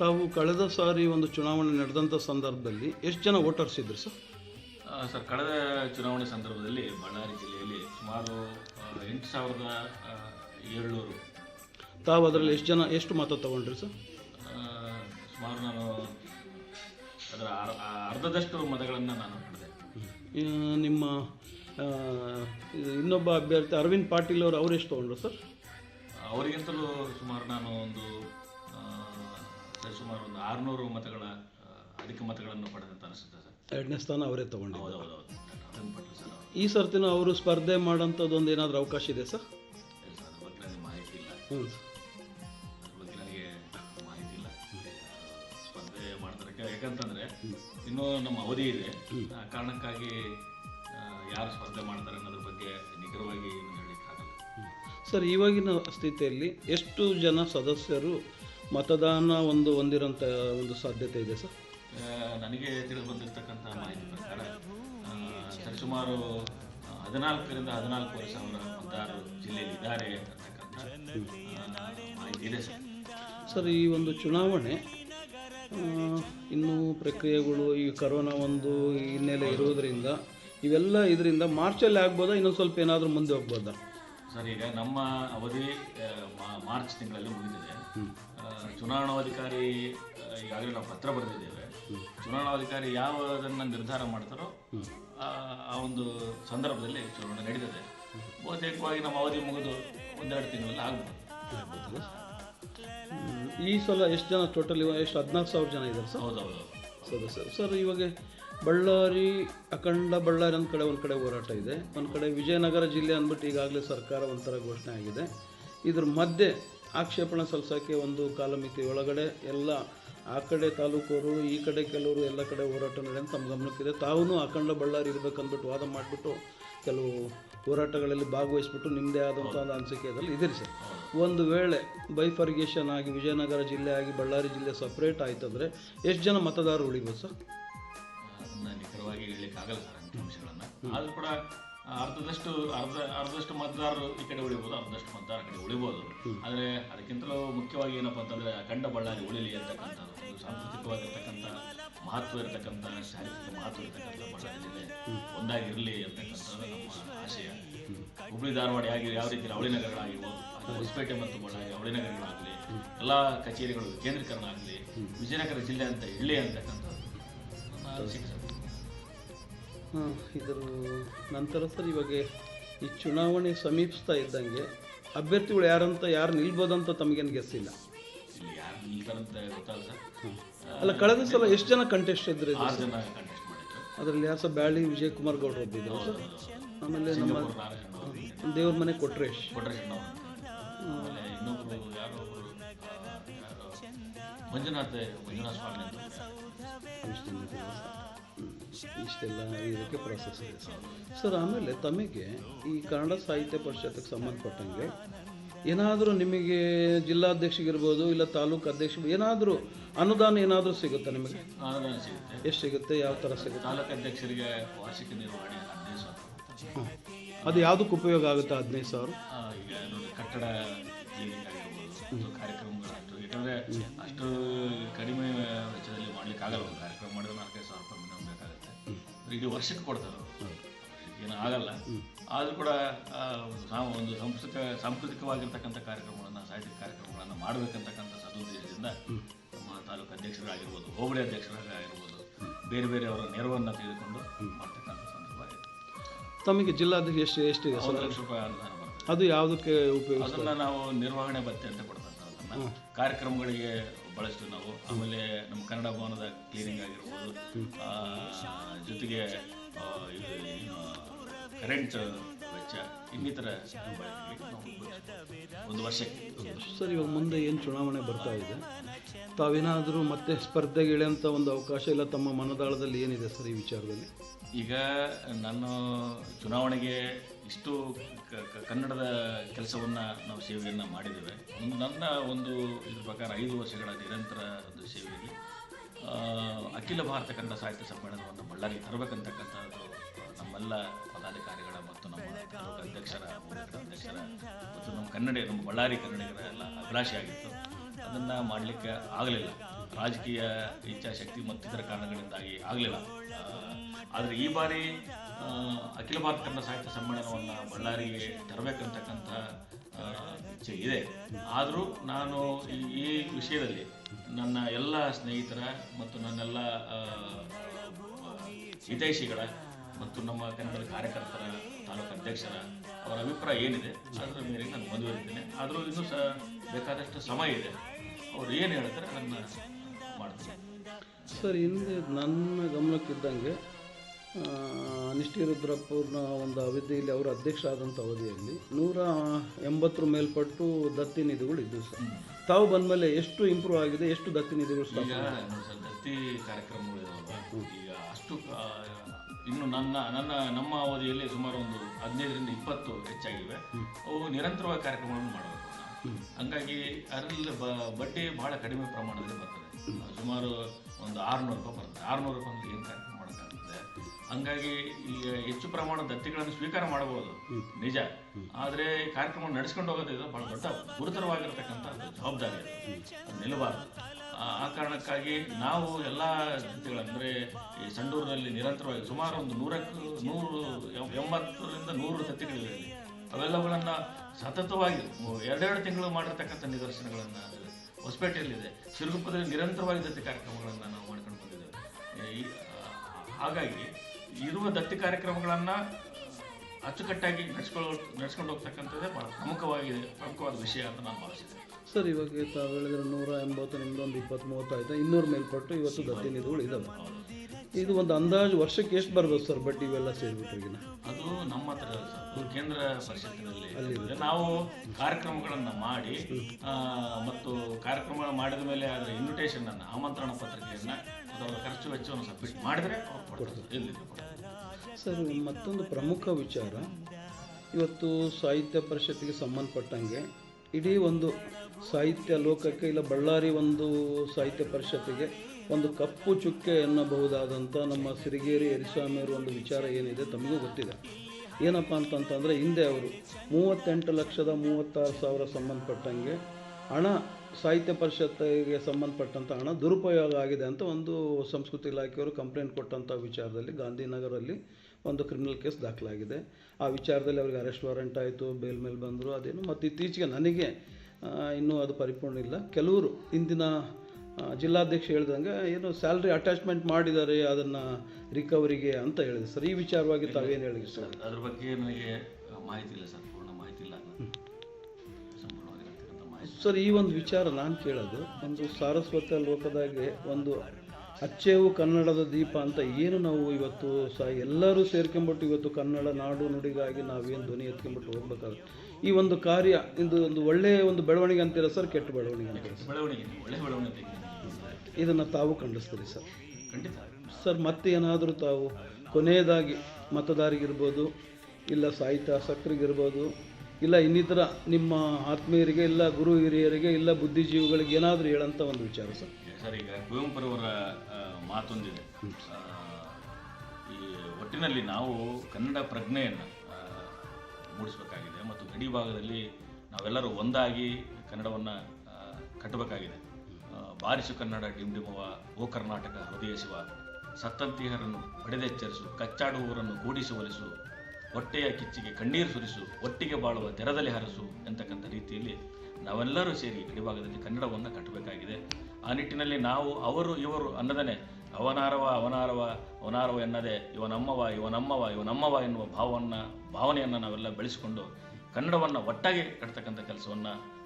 ತಾವು ಕಳೆದ ಸಾರಿ ಒಂದು ಚುನಾವಣೆ ನಡೆದಂಥ ಸಂದರ್ಭದಲ್ಲಿ ಎಷ್ಟು ಜನ ವೋಟರ್ಸ್ ಇದ್ರು ಸರ್? ಸರ್ ಕಳೆದ ಚುನಾವಣೆ ಸಂದರ್ಭದಲ್ಲಿ ಬಳ್ಳಾರಿ ಜಿಲ್ಲೆಯಲ್ಲಿ ಸುಮಾರು ಎಂಟು ಸಾವಿರದ ಏಳ್ನೂರು. ತಾವು ಅದರಲ್ಲಿ ಎಷ್ಟು ಜನ ಎಷ್ಟು ಮತ ತಗೊಂಡ್ರಿ ಸರ್? ಸುಮಾರು ನಾನು ಅದರ ಅರ್ಧದಷ್ಟು ಮತಗಳನ್ನು ನಾನು ಪಡೆದೆ. ನಿಮ್ಮ ಇನ್ನೊಬ್ಬ ಅಭ್ಯರ್ಥಿ ಅರವಿಂದ್ ಪಾಟೀಲ್ ಅವರು ಅವ್ರು ಎಷ್ಟು ತೊಗೊಂಡ್ರು ಸರ್? ಅವರಿಗಿಂತಲೂ ಸುಮಾರು ನಾನು ಒಂದು ಸುಮಾರು ಒಂದು ಆರುನೂರು ಮತಗಳ ಅಧಿಕ ಮತಗಳನ್ನು ಪಡೆದಂತ ಅನಿಸುತ್ತೆ ಸರ್. ಎರಡನೇ ಸ್ಥಾನ ಅವರೇ ತಗೊಂಡು ಹೌದು ಹೌದು ಹೌದು. ಅರವಿಂದ್ ಸರ್ ಅವರು. ಈ ಸರ್ತಿನ ಅವರು ಸ್ಪರ್ಧೆ ಮಾಡೋಂಥದ್ದು ಒಂದು ಏನಾದರೂ ಅವಕಾಶ ಇದೆ ಸರ್? ಇಲ್ಲ ಸರ್ ಅದ್ರ ಬಗ್ಗೆ ನನಗೆ ಮಾಹಿತಿ ಇಲ್ಲ. ಹ್ಞೂ. ಅದ್ರ ಬಗ್ಗೆ ನನಗೆ ಮಾಹಿತಿ ಇಲ್ಲ. ಸ್ಪರ್ಧೆ ಮಾಡ್ತಾರೆ ಯಾಕಂತಂದ್ರೆ ಇನ್ನೂ ನಮ್ಮ ಅವಧಿ ಇದೆ. ಆ ಕಾರಣಕ್ಕಾಗಿ ಆ, ಯಾರು ಸ್ಪರ್ಧೆ ಮಾಡ್ತಾರೆ ಅನ್ನೋದ್ರ ಬಗ್ಗೆ ನಿಖರವಾಗಿ ಏನು ಹೇಳಲಿಕ್ಕಾಗಲ್ಲ. ಸರ್ ಇವಾಗಿನ ಸ್ಥಿತಿಯಲ್ಲಿ ಎಷ್ಟು ಜನ ಸದಸ್ಯರು ಮತದಾನ ಒಂದು ಹೊಂದಿರೋಂಥ ಒಂದು ಸಾಧ್ಯತೆ ಇದೆ ಸರ್? ನನಗೆ ತಿಳಿದು ಬಂದಿರತಕ್ಕಂಥ ಮಾಹಿತಿ ಪ್ರಕಾರ ಸರಿಸುಮಾರು ಹದಿನಾಲ್ಕರಿಂದ ಹದಿನಾಲ್ಕೂವರೆ ಸಾವಿರ ಮತದಾರರು ಜಿಲ್ಲೆಯಲ್ಲಿ ಇದ್ದಾರೆ ಅಂತಕ್ಕಂಥ ಮಾಹಿತಿ ಇದೆ ಸರ್. ಸರ್ ಈ ಒಂದು ಚುನಾವಣೆ ಇನ್ನೂ ಪ್ರಕ್ರಿಯೆಗಳು ಈ ಕರೋನಾ ಒಂದು ಹಿನ್ನೆಲೆ ಇರುವುದರಿಂದ ಇವೆಲ್ಲ ಇದರಿಂದ ಮಾರ್ಚಲ್ಲಿ ಆಗ್ಬೋದಾ? ಇನ್ನೊಂದು ಸ್ವಲ್ಪ ಏನಾದರೂ ಮುಂದೆ ಹೋಗ್ಬೋದಾ? ಸರ್ ಈಗ ನಮ್ಮ ಅವಧಿ ಮಾರ್ಚ್ ತಿಂಗಳಲ್ಲಿ ಮುಗಿದಿದೆ. ಚುನಾವಣಾ ಚುನಾವಣಾಧಿಕಾರಿ ಈಗಾಗಲೇ ನಾವು ಪತ್ರ ಬರೆದಿದ್ದೇವೆ. ಚುನಾವಣಾಧಿಕಾರಿ ಯಾವುದನ್ನು ನಿರ್ಧಾರ ಮಾಡ್ತಾರೋ ಆ ಆ ಒಂದು ಸಂದರ್ಭದಲ್ಲಿ ಚುನಾವಣೆ ನಡೀತದೆ. ಬಹುತೇಕವಾಗಿ ನಮ್ಮ ಅವಧಿ ಮುಗಿದು ಒಂದೆರಡು ತಿಂಗಳಲ್ಲಿ ಆಗ್ಬೋದು. ಈ ಸಲ ಎಷ್ಟು ಜನ ಟೋಟಲ್ ಎಷ್ಟು? ಹದಿನಾಲ್ಕು ಸಾವಿರ ಜನ ಇದ್ದಾರೆ ಸರ್? ಹೌದೌದು. ಸರ್. ಸರ್ ಇವಾಗ ಬಳ್ಳಾರಿ, ಅಖಂಡ ಬಳ್ಳಾರಿ ಒಂದು ಕಡೆ ಒಂದು ಕಡೆ ಹೋರಾಟ ಇದೆ. ಒಂದು ಕಡೆ ವಿಜಯನಗರ ಜಿಲ್ಲೆ ಅಂದ್ಬಿಟ್ಟು ಈಗಾಗಲೇ ಸರ್ಕಾರ ಒಂಥರ ಘೋಷಣೆ ಆಗಿದೆ. ಇದ್ರ ಮಧ್ಯೆ ಆಕ್ಷೇಪಣೆ ಸಲ್ಲಿಸೋಕ್ಕೆ ಒಂದು ಕಾಲಮಿತಿ ಒಳಗಡೆ ಎಲ್ಲ ಆ ಕಡೆ ತಾಲೂಕವರು, ಈ ಕಡೆ ಕೆಲವರು ಎಲ್ಲ ಕಡೆ ಹೋರಾಟ ನಡೆಯಂತ ತಮ್ಮ ಗಮನಕ್ಕಿದೆ. ತಾವೂ ಅಖಂಡ ಬಳ್ಳಾರಿ ಇರಬೇಕಂದ್ಬಿಟ್ಟು ವಾದ ಮಾಡಿಬಿಟ್ಟು ಕೆಲವು ಹೋರಾಟಗಳಲ್ಲಿ ಭಾಗವಹಿಸ್ಬಿಟ್ಟು ನಿಮ್ಮದೇ ಆದಂಥ ಒಂದು ಅನಿಸಿಕೆಯಲ್ಲಿ ಇದಿರಿ ಸರ್. ಒಂದು ವೇಳೆ ಬೈಫರ್ಗೇಷನ್ ಆಗಿ ವಿಜಯನಗರ ಜಿಲ್ಲೆ ಆಗಿ ಬಳ್ಳಾರಿ ಜಿಲ್ಲೆ ಸಪ್ರೇಟ್ ಆಯ್ತಂದರೆ ಎಷ್ಟು ಜನ ಮತದಾರರು ಉಳಿಬೋದು ಸರ್? ಆಗಲ್ಲ ಸರ್ ಆದರೂ ಕೂಡ ಅರ್ಧದಷ್ಟು, ಅರ್ಧ, ಅರ್ಧದಷ್ಟು ಮತದಾರರು ಈ ಕಡೆ ಉಳಿಬೋದು, ಅರ್ಧದಷ್ಟು ಮತದಾರ ಕಡೆ ಉಳಿಬೋದು. ಆದರೆ ಅದಕ್ಕಿಂತಲೂ ಮುಖ್ಯವಾಗಿ ಏನಪ್ಪಾ ಅಂತಂದ್ರೆ ಅಖಂಡ ಬಳ್ಳಾರಿ ಉಳಿಲಿ ಅಂತಕ್ಕಂಥದ್ದು ಒಂದು ಸಾಂಸ್ಕೃತಿಕವಾಗಿರ್ತಕ್ಕಂಥ ಮಹತ್ವ ಇರತಕ್ಕಂಥ ಶಾರೀರಿಕ ಮಹತ್ವ ಇರತಕ್ಕಂಥ ಬಳ್ಳಾರಿ ಜಿಲ್ಲೆ ಒಂದಾಗಿರಲಿ ಅಂತಕ್ಕಂಥದ್ದು ನಮ್ಮ ಆಶಯ. ಹುಬ್ಳಿ ಧಾರವಾಡ ಆಗಿ ಯಾವ ರೀತಿ ಅವಳಿ ನಗರಗಳಾಗಿರ್ಬೋದು ಹೊಸಪೇಟೆ ಮತ್ತು ಬಳ್ಳಾರಿ ಅವಳಿ ನಗರಗಳಾಗಲಿ, ಎಲ್ಲ ಕಚೇರಿಗಳು ಕೇಂದ್ರೀಕರಣ ಆಗಲಿ, ವಿಜಯನಗರ ಜಿಲ್ಲೆ ಅಂತ ಇರಲಿ ಅಂತಕ್ಕಂಥದ್ದು ಇದರ ನಂತರ ಸರ್ ಇವಾಗ ಈ ಚುನಾವಣೆ ಸಮೀಪಿಸ್ತಾ ಇದ್ದಂಗೆ ಅಭ್ಯರ್ಥಿಗಳು ಯಾರಂತ ಯಾರು ನಿಲ್ಬೋದಂತ ತಮಗೇನು ಗೆಸ್ಸಿಲ್ಲ ಇಲ್ಲಿ. ಯಾರು ನಿಲ್ತಾರಂತ ಅಲ್ಲ ಕಳೆದ ಸಲ ಎಷ್ಟು ಜನ ಕಂಟೆಸ್ಟ್ ಇದ್ರು ಆರು ಜನ ಕಂಟೆಸ್ಟ್ ಮಾಡಿದ್ರು ಅದರಲ್ಲಿ ಯಾರು ಸರ್? ಬ್ಯಾಳಿ ವಿಜಯ್ ಕುಮಾರ್ ಗೌಡ್ರು ಒಬ್ಬಿದ್ರು ಸರ್ ಆಮೇಲೆ ನಮ್ಮ ಸಿಂಗಾಪುರ ನಾರಾಯಣ ಅವರು ದೇವ್ರ ಮನೆ ಕೊಟ್ರೇಶ್. ಅವರು ಆಮೇಲೆ ಇನ್ನೊಬ್ರು ಯಾರೋ ಒಬ್ರು ಆ, ಯಾರೋ ಮಂಜುನಾಥ ಮಂಜುನಾಥ ಸ್ವಾಮಿ ಅಂತ. ಇಷ್ಟೆಲ್ಲ ಇದಕ್ಕೆ ಪ್ರಾಸೆಸ್ ಇದೆ. ಸರ್ ಆಮೇಲೆ ತಮಗೆ ಈ ಕನ್ನಡ ಸಾಹಿತ್ಯ ಪರಿಷತ್ಗೆ ಸಂಬಂಧಪಟ್ಟಂಗೆ ಏನಾದರೂ ನಿಮಗೆ ಜಿಲ್ಲಾಧ್ಯಕ್ಷಗಿರ್ಬೋದು ಇಲ್ಲ ತಾಲೂಕು ಅಧ್ಯಕ್ಷ ಏನಾದರೂ ಅನುದಾನ ಏನಾದರೂ ಸಿಗುತ್ತಾ ನಿಮಗೆ? ಅನುದಾನ ಸಿಗುತ್ತೆ. ಎಷ್ಟು ಸಿಗುತ್ತೆ? ಯಾವ ಥರ ಸಿಗುತ್ತೆ? ತಾಲೂಕು ಅಧ್ಯಕ್ಷರಿಗೆ ವಾರ್ಷಿಕ ನಿರ್ವಹಣೆ ಹದಿನೈದು ಸಾವಿರ. ಅದು ಯಾವುದಕ್ಕೆ ಉಪಯೋಗ ಆಗುತ್ತೆ ಹದಿನೈದು ಸಾವಿರ? ಕಟ್ಟಡ ಕಾರ್ಯಕ್ರಮಗಳಾಯ್ತು ಯಾಕಂದರೆ ಅಷ್ಟು ಕಡಿಮೆ ವೆಚ್ಚದಲ್ಲಿ ಮಾಡ್ಲಿಕ್ಕೆ ಆಗಲ್ಲ ಒಂದು ಕಾರ್ಯಕ್ರಮ ಮಾಡಿದ್ರೆ ನಾಲ್ಕೈದು ಸಾವಿರ ರೂಪಾಯಿ ಇಡೀ ವರ್ಷಕ್ಕೆ ಕೊಡ್ತಾರೆ ಅವರು. ಏನು ಆಗಲ್ಲ. ಆದರೂ ಕೂಡ ನಾವು ಒಂದು ಸಾಂಸ್ಕೃತಿಕ ಸಾಂಸ್ಕೃತಿಕವಾಗಿರ್ತಕ್ಕಂಥ ಕಾರ್ಯಕ್ರಮಗಳನ್ನು ಸಾಹಿತ್ಯ ಕಾರ್ಯಕ್ರಮಗಳನ್ನು ಮಾಡಬೇಕಂತಕ್ಕಂಥ ಸದುದ್ದೇಶದಿಂದ ನಮ್ಮ ತಾಲೂಕು ಅಧ್ಯಕ್ಷರಾಗಿರ್ಬೋದು ಹೋಬಳಿ ಅಧ್ಯಕ್ಷರಾಗಿರ್ಬೋದು ಬೇರೆ ಬೇರೆ ಅವರ ನೆರವನ್ನು ತೆಗೆದುಕೊಂಡು ಮಾಡ್ತಕ್ಕಂಥ ಸಂದರ್ಭ ತಮಗೆ ಜಿಲ್ಲಾಧ್ಯಕ್ಷ ಎಷ್ಟು ಎಷ್ಟು ಲಕ್ಷ ರೂಪಾಯಿ ಅನುದಾನ ಬರ್ತದೆ. ಅದು ಯಾವುದಕ್ಕೆ ಉಪಯೋಗ ಅದನ್ನು ನಾವು ನಿರ್ವಹಣೆ ಭತ್ಯೆ ಅಂತ ಕೊಡ್ತಕ್ಕಂಥದ್ದನ್ನು ಸರ್ ಕಾರ್ಯಕ್ರಮಗಳಿಗೆ ಬಳಸ್ತೀವಿ ನಾವು. ಆಮೇಲೆ ನಮ್ಮ ಕನ್ನಡ ಭವನದ ಕ್ಲೀನಿಂಗ್ ಆಗಿರ್ಬೋದು ಜೊತೆಗೆ ಏನು ಕರೆಂಟ್ ವೆಚ್ಚ ಇನ್ನಿತರ. ಒಂದು ವರ್ಷಕ್ಕೆ. ಸರ್ ಇವಾಗ ಮುಂದೆ ಏನು ಚುನಾವಣೆ ಬರ್ತಾ ಇದೆ? ತಾವೇನಾದರೂ ಮತ್ತೆ ಸ್ಪರ್ಧೆಗೆ ಇಳಿಯೋಂಥ ಒಂದು ಅವಕಾಶ ಇಲ್ಲ ತಮ್ಮ ಮನದಾಳದಲ್ಲಿ ಏನಿದೆ ಸರ್ ಈ ವಿಚಾರದಲ್ಲಿ? ಈಗ ನಾನು ಚುನಾವಣೆಗೆ ಇಷ್ಟು ಕನ್ನಡದ ಕೆಲಸವನ್ನು ನಾವು ಸೇವೆಯನ್ನು ಮಾಡಿದ್ದೇವೆ. ನನ್ನ ಒಂದು ಇದ್ರ ಪ್ರಕಾರ ಐದು ವರ್ಷಗಳ ನಿರಂತರ ಒಂದು ಸೇವೆಯಲ್ಲಿ ಅಖಿಲ ಭಾರತ ಕನ್ನಡ ಸಾಹಿತ್ಯ ಸಮ್ಮೇಳನವನ್ನು ಬಳ್ಳಾರಿ ತರಬೇಕಂತಕ್ಕಂಥದ್ದು ನಮ್ಮೆಲ್ಲ ಪದಾಧಿಕಾರಿಗಳ ಮತ್ತು ನಮ್ಮ ಅಧ್ಯಕ್ಷರ ಅಧ್ಯಕ್ಷರ ಮತ್ತು ನಮ್ಮ ಕನ್ನಡ, ನಮ್ಮ ಬಳ್ಳಾರಿ ಕನ್ನಡಿಗರ ಎಲ್ಲ ಅಭಿಲಾಷೆ ಆಗಿತ್ತು. ಅದನ್ನು ಮಾಡಲಿಕ್ಕೆ ಆಗಲಿಲ್ಲ. ರಾಜಕೀಯ ಇಚ್ಛಾಶಕ್ತಿ ಮತ್ತಿತರ ಕಾರಣಗಳಿಂದಾಗಿ ಆಗಲಿಲ್ಲ. ಆದರೆ ಈ ಬಾರಿ ಅಖಿಲ ಭಾರತ ಕನ್ನಡ ಸಾಹಿತ್ಯ ಸಮ್ಮೇಳನವನ್ನು ಬಳ್ಳಾರಿಗೆ ತರಬೇಕಂತಕ್ಕಂಥ ಇಚ್ಛೆ ಇದೆ. ಆದರೂ ನಾನು ಈ ವಿಷಯದಲ್ಲಿ ನನ್ನ ಎಲ್ಲ ಸ್ನೇಹಿತರ ಮತ್ತು ನನ್ನೆಲ್ಲ ಹಿತೈಷಿಗಳ ಮತ್ತು ನಮ್ಮ ಕನ್ನಡದ ಕಾರ್ಯಕರ್ತರ ತಾಲೂಕು ಅಧ್ಯಕ್ಷರ ಅವರ ಅಭಿಪ್ರಾಯ ಏನಿದೆ, ಅದರ ಮೇರೆಗೆ ನಾನು ಮುಂದುವರಿದ್ದೇನೆ ಆದರೂ ಇನ್ನೂ ಸಹ ಬೇಕಾದಷ್ಟು ಸಮಯ ಇದೆ. ಅವರು ಏನು ಹೇಳ್ತಾರೆ ನನ್ನ ಮಾಡ್ತೀನಿ. ಸರ್, ಹಿಂದೆ ನನ್ನ ಗಮನಕ್ಕಿದ್ದಂಗೆ ನಿಷ್ಠಿ ರುದ್ರಪ್ಪವ್ರನ್ನ ಒಂದು ಅವಧಿಯಲ್ಲಿ ಅವರು ಅಧ್ಯಕ್ಷ ಆದಂಥ ಅವಧಿಯಲ್ಲಿ ನೂರ ಎಂಬತ್ತರ ಮೇಲ್ಪಟ್ಟು ದತ್ತಿ ನಿಧಿಗಳು ಇದ್ದವು ಸರ್. ತಾವು ಬಂದಮೇಲೆ ಎಷ್ಟು ಇಂಪ್ರೂವ್ ಆಗಿದೆ ಎಷ್ಟು ದತ್ತಿ ನಿಧಿಗಳು ದತ್ತಿ ಕಾರ್ಯಕ್ರಮಗಳು ಈಗ ಅಷ್ಟು ಇನ್ನು ನನ್ನ ನನ್ನ ನಮ್ಮ ಅವಧಿಯಲ್ಲಿ ಸುಮಾರು ಒಂದು ಹದಿನೈದರಿಂದ ಇಪ್ಪತ್ತು ಹೆಚ್ಚಾಗಿವೆ. ಅವು ನಿರಂತರವಾಗಿ ಕಾರ್ಯಕ್ರಮಗಳನ್ನು ಮಾಡಬೇಕು. ಹಂಗಾಗಿ ಅದರಲ್ಲಿ ಬ ಬಡ್ಡಿ ಬಹಳ ಕಡಿಮೆ ಪ್ರಮಾಣದಲ್ಲಿ ಬರ್ತದೆ. ಸುಮಾರು ಒಂದು ಆರುನೂರು ರೂಪಾಯಿ ಬರ್ತದೆ ಆರುನೂರು ರೂಪಾಯಿ ಅಂದರೆ ಏನು ಕಾರ್ಯಕ್ರಮ? ಹಂಗಾಗಿ ಈಗ ಹೆಚ್ಚು ಪ್ರಮಾಣದ ದತ್ತಿಗಳನ್ನು ಸ್ವೀಕಾರ ಮಾಡಬಹುದು. ನಿಜ. ಆದರೆ ಕಾರ್ಯಕ್ರಮ ನಡೆಸ್ಕೊಂಡು ಹೋಗೋದು ಇದು ಬಹಳ ದೊಡ್ಡ ಗುರುತರವಾಗಿರ್ತಕ್ಕಂಥ ಜವಾಬ್ದಾರಿ ನಿಲ್ಲಬಾರದು. ಆ- ಕಾರಣಕ್ಕಾಗಿ ನಾವು ಎಲ್ಲ ದತ್ತಿಗಳಂದರೆ ಈ ಸಂಡೂರಿನಲ್ಲಿ ನಿರಂತರವಾಗಿ ಸುಮಾರು ಒಂದು ನೂರಕ್ಕೂ ನೂರು ಎಂಬತ್ತರಿಂದ ನೂರು ದತ್ತಿಗಳಿವೆ ಅವೆಲ್ಲವುಗಳನ್ನು ಸತತವಾಗಿ ಎರಡೆರಡು ತಿಂಗಳು ಮಾಡಿರ್ತಕ್ಕಂಥ ನಿದರ್ಶನಗಳನ್ನು ಹೊಸಪೇಟೆಯಲ್ಲಿದೆ. ಸಿರುಗುಪ್ಪದಲ್ಲಿ ನಿರಂತರವಾಗಿ ದತ್ತಿ ಕಾರ್ಯಕ್ರಮಗಳನ್ನು ನಾವು ಮಾಡ್ಕೊಂಡು ಬಂದಿದ್ದೇವೆ. ಹಾಗಾಗಿ ಇರುವ ದತ್ತಿ ಕಾರ್ಯಕ್ರಮಗಳನ್ನು ಅಚ್ಚುಕಟ್ಟಾಗಿ ನಡೆಸ್ಕೊಳ್ಳೋ ನಡೆಸ್ಕೊಂಡು ಹೋಗ್ತಕ್ಕಂಥದ್ದೇ ಭಾಳ ಪ್ರಮುಖವಾಗಿದೆ ಪ್ರಮುಖವಾದ ವಿಷಯ ಅಂತ ನಾನು ಭಾವಿಸಿದ್ದೇನೆ ಸರ್ ಇವಾಗ ತಾವು ಹೇಳಿದ್ರೆ ನೂರ ಎಂಬತ್ತು ನಿಮ್ದು ಒಂದು ಇಪ್ಪತ್ತು ಮೂವತ್ತು ಆಯ್ತು? ಇನ್ನೂರು ಮೇಲ್ಪಟ್ಟು ಇವತ್ತು ದತ್ತಿ ನಿಧಿಗಳು ಇದಾವೆ. ಇದು ಒಂದು ಅಂದಾಜು ವರ್ಷಕ್ಕೆ ಎಷ್ಟು ಬರ್ಬೋದು ಸರ್ ಬಟ್ ಇವೆಲ್ಲ ಸೇರಿಬಿಟ್ರಿಗಿನ ಅದು ನಮ್ಮ ಹತ್ರ ಸರ್. ಕೇಂದ್ರ ಪರಿಷತ್ತಿನಲ್ಲಿ. ನಾವು ಕಾರ್ಯಕ್ರಮಗಳನ್ನು ಮಾಡಿ ಮತ್ತು ಕಾರ್ಯಕ್ರಮ ಮಾಡಿದ ಮೇಲೆ ಅದರ ಇನ್ವಿಟೇಷನ್ ಅನ್ನು ಆಮಂತ್ರಣ ಪತ್ರಿಕೆಯನ್ನು ಅದರ ಖರ್ಚು ವೆಚ್ಚವನ್ನು ಸಬ್ಮಿಟ್ ಮಾಡಿದ್ರೆ ಕೊಡ್ತಾರೆ. ಸರ್ ಮತ್ತೊಂದು ಪ್ರಮುಖ ವಿಚಾರ. ಇವತ್ತು ಸಾಹಿತ್ಯ ಪರಿಷತ್ತಿಗೆ ಸಂಬಂಧಪಟ್ಟಂಗೆ ಇಡೀ ಒಂದು ಸಾಹಿತ್ಯ ಲೋಕಕ್ಕೆ ಇಲ್ಲ ಬಳ್ಳಾರಿ ಒಂದು ಸಾಹಿತ್ಯ ಪರಿಷತ್ತಿಗೆ ಒಂದು ಕಪ್ಪು ಚುಕ್ಕೆ ಎನ್ನಬಹುದಾದಂಥ ನಮ್ಮ ಸಿರಿಗೇರಿ ಯರಿಸ್ವಾಮಿಯವರು ಒಂದು ವಿಚಾರ ಏನಿದೆ ತಮಗೂ ಗೊತ್ತಿದೆ. ಏನಪ್ಪ ಅಂತಂತಂದರೆ ಹಿಂದೆ ಅವರು ಮೂವತ್ತೆಂಟು ಲಕ್ಷದ ಮೂವತ್ತಾರು ಸಾವಿರ ಸಂಬಂಧಪಟ್ಟಂಗೆ ಹಣ ಸಾಹಿತ್ಯ ಪರಿಷತ್ತಿಗೆ ಸಂಬಂಧಪಟ್ಟಂಥ ಹಣ ದುರುಪಯೋಗ ಆಗಿದೆ ಅಂತ ಒಂದು ಸಂಸ್ಕೃತಿ ಇಲಾಖೆಯವರು ಕಂಪ್ಲೇಂಟ್ ಕೊಟ್ಟಂಥ ವಿಚಾರದಲ್ಲಿ ಗಾಂಧಿನಗರಲ್ಲಿ ಒಂದು ಕ್ರಿಮಿನಲ್ ಕೇಸ್ ದಾಖಲಾಗಿದೆ. ಆ ವಿಚಾರದಲ್ಲಿ ಅವರಿಗೆ ಅರೆಸ್ಟ್ ವಾರೆಂಟ್ ಆಯಿತು ಬೇಲ್ ಮೇಲೆ ಬಂದರು, ಅದೇನು. ಮತ್ತು ಇತ್ತೀಚೆಗೆ ನನಗೆ ಇನ್ನೂ ಅದು ಪರಿಪೂರ್ಣ ಇಲ್ಲ. ಕೆಲವರು ಇಂದಿನ ಜಿಲ್ಲಾಧ್ಯಕ್ಷ ಹೇಳ್ದಂಗೆ ಏನು ಸ್ಯಾಲ್ರಿ ಅಟ್ಯಾಚ್ಮೆಂಟ್ ಮಾಡಿದ್ದಾರೆ, ಅದನ್ನು ರಿಕವರಿಗೆ ಅಂತ ಹೇಳಿದೆ ಸರ್, ಈ ವಿಚಾರವಾಗಿ ತಾವೇನು ಹೇಳಿದ್ರಿ ಸರ್, ಅದ್ರ ಬಗ್ಗೆ ನನಗೆ ಮಾಹಿತಿ ಇಲ್ಲ ಸರ್. ಸರ್ ಈ ಒಂದು ವಿಚಾರ ನಾನು ಕೇಳೋದು. ಒಂದು ಸಾರಸ್ವತ ಲೋಕದಾಗೆ ಒಂದು ಅಚ್ಚೇವು ಕನ್ನಡದ ದೀಪ ಅಂತ ಏನು ನಾವು ಇವತ್ತು ಸಹ ಎಲ್ಲರೂ ಸೇರ್ಕೊಂಬಿಟ್ಟು ಇವತ್ತು ಕನ್ನಡ ನಾಡು ನುಡಿಗಾಗಿ ನಾವೇನು ಧ್ವನಿ ಎತ್ಕೊಂಬಿಟ್ಟು ಹೋಗ್ಬೇಕಾಗುತ್ತೆ. ಈ ಒಂದು ಕಾರ್ಯ ಇದು ಒಂದು ಒಳ್ಳೆಯ ಒಂದು ಬೆಳವಣಿಗೆ ಅಂತೀರ ಸರ್ ಕೆಟ್ಟ ಬೆಳವಣಿಗೆ ಅಂತೀರ ಇದನ್ನು ತಾವು ಖಂಡಿಸ್ತೀರಿ ಸರ್? ಖಂಡಿತ. ಸರ್ ಮತ್ತೆ ಏನಾದರೂ ತಾವು ಕೊನೆಯದಾಗಿ ಮತದಾರಿಗಿರ್ಬೋದು ಇಲ್ಲ ಸಾಹಿತ್ಯ ಆಸಕ್ತರಿಗಿರ್ಬೋದು ಇಲ್ಲ ಇನ್ನಿತರ ನಿಮ್ಮ ಆತ್ಮೀಯರಿಗೆ ಇಲ್ಲ ಗುರು ಹಿರಿಯರಿಗೆ ಇಲ್ಲ ಬುದ್ಧಿಜೀವಿಗಳಿಗೆ ಏನಾದರೂ ಹೇಳಂತ ಒಂದು ವಿಚಾರ ಸರ್. ಸರ್ ಈಗ ಕುವೆಂಪುರವರ ಮಾತೊಂದಿದೆ. ಈ ಒಟ್ಟಿನಲ್ಲಿ ನಾವು ಕನ್ನಡ ಪ್ರಜ್ಞೆಯನ್ನು ಮೂಡಿಸಬೇಕಾಗಿದೆ ಮತ್ತು ಗಡಿ ಭಾಗದಲ್ಲಿ ನಾವೆಲ್ಲರೂ ಒಂದಾಗಿ ಕನ್ನಡವನ್ನು ಕಟ್ಟಬೇಕಾಗಿದೆ. ಬಾರಿಸು ಕನ್ನಡ ಡಿಂಡಿಮವ ಓ ಕರ್ನಾಟಕ ಹೃದಯಿಸುವ ಶಿವ ಸತ್ತಂತಿಹರನ್ನು ಪಡೆದೆಚ್ಚರಿಸು ಕಚ್ಚಾಡುವವರನ್ನು ಕೂಡಿಸಿ ಒಲಿಸು ಹೊಟ್ಟೆಯ ಕಿಚ್ಚಿಗೆ ಕಣ್ಣೀರು ಸುರಿಸು, ಒಟ್ಟಿಗೆ ಬಾಳುವ ತೆರದಲ್ಲಿ ಹರಸು ಎಂತಕ್ಕಂಥ ರೀತಿಯಲ್ಲಿ ನಾವೆಲ್ಲರೂ ಸೇರಿ ಗಡಿಭಾಗದಲ್ಲಿ ಕನ್ನಡವನ್ನು ಕಟ್ಟಬೇಕಾಗಿದೆ ಆ ನಿಟ್ಟಿನಲ್ಲಿ ನಾವು ಅವರು ಇವರು ಅನ್ನದನೆ ಅವನಾರವ ಅವನಾರವ ಅವನಾರವ ಎನ್ನದೆ ಇವನಮ್ಮವ ಇವನಮ್ಮವ ಇವನಮ್ಮವ ಎನ್ನುವ ಭಾವವನ್ನು, ಭಾವನೆಯನ್ನು ನಾವೆಲ್ಲ ಬೆಳೆಸಿಕೊಂಡು ಕನ್ನಡವನ್ನು ಒಟ್ಟಾಗಿ ಕಟ್ತಕ್ಕಂಥ ಕೆಲಸವನ್ನು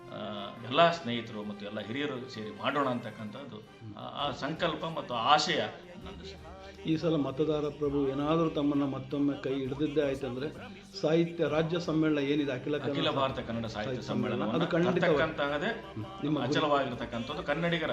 ಎಲ್ಲ ಸ್ನೇಹಿತರು ಮತ್ತು ಎಲ್ಲ ಹಿರಿಯರು ಸೇರಿ ಮಾಡೋಣ ಅಂತಕ್ಕಂಥದ್ದು ಆ- ಸಂಕಲ್ಪ ಮತ್ತು ಆಶಯ ನಂದು ಸರ್. ಈ ಸಲ ಮತದಾರ ಪ್ರಭು ಏನಾದರೂ ತಮ್ಮನ್ನು ಮತ್ತೊಮ್ಮೆ ಕೈ ಹಿಡಿದಿದ್ದೇ ಆಯ್ತಂದ್ರೆ ಸಾಹಿತ್ಯ ರಾಜ್ಯ ಸಮ್ಮೇಳನ ಏನಿದೆ? ಅಖಿಲ ಅಖಿಲ ಭಾರತ ಕನ್ನಡ ಸಾಹಿತ್ಯ ಸಮ್ಮೇಳನ ಅದು ಖಂಡಿತವಾಗಿ- ನಿಮ್ಮ ಅಚಲವಾಗಿರತಕ್ಕಂಥದ್ದು ಕನ್ನಡಿಗರ.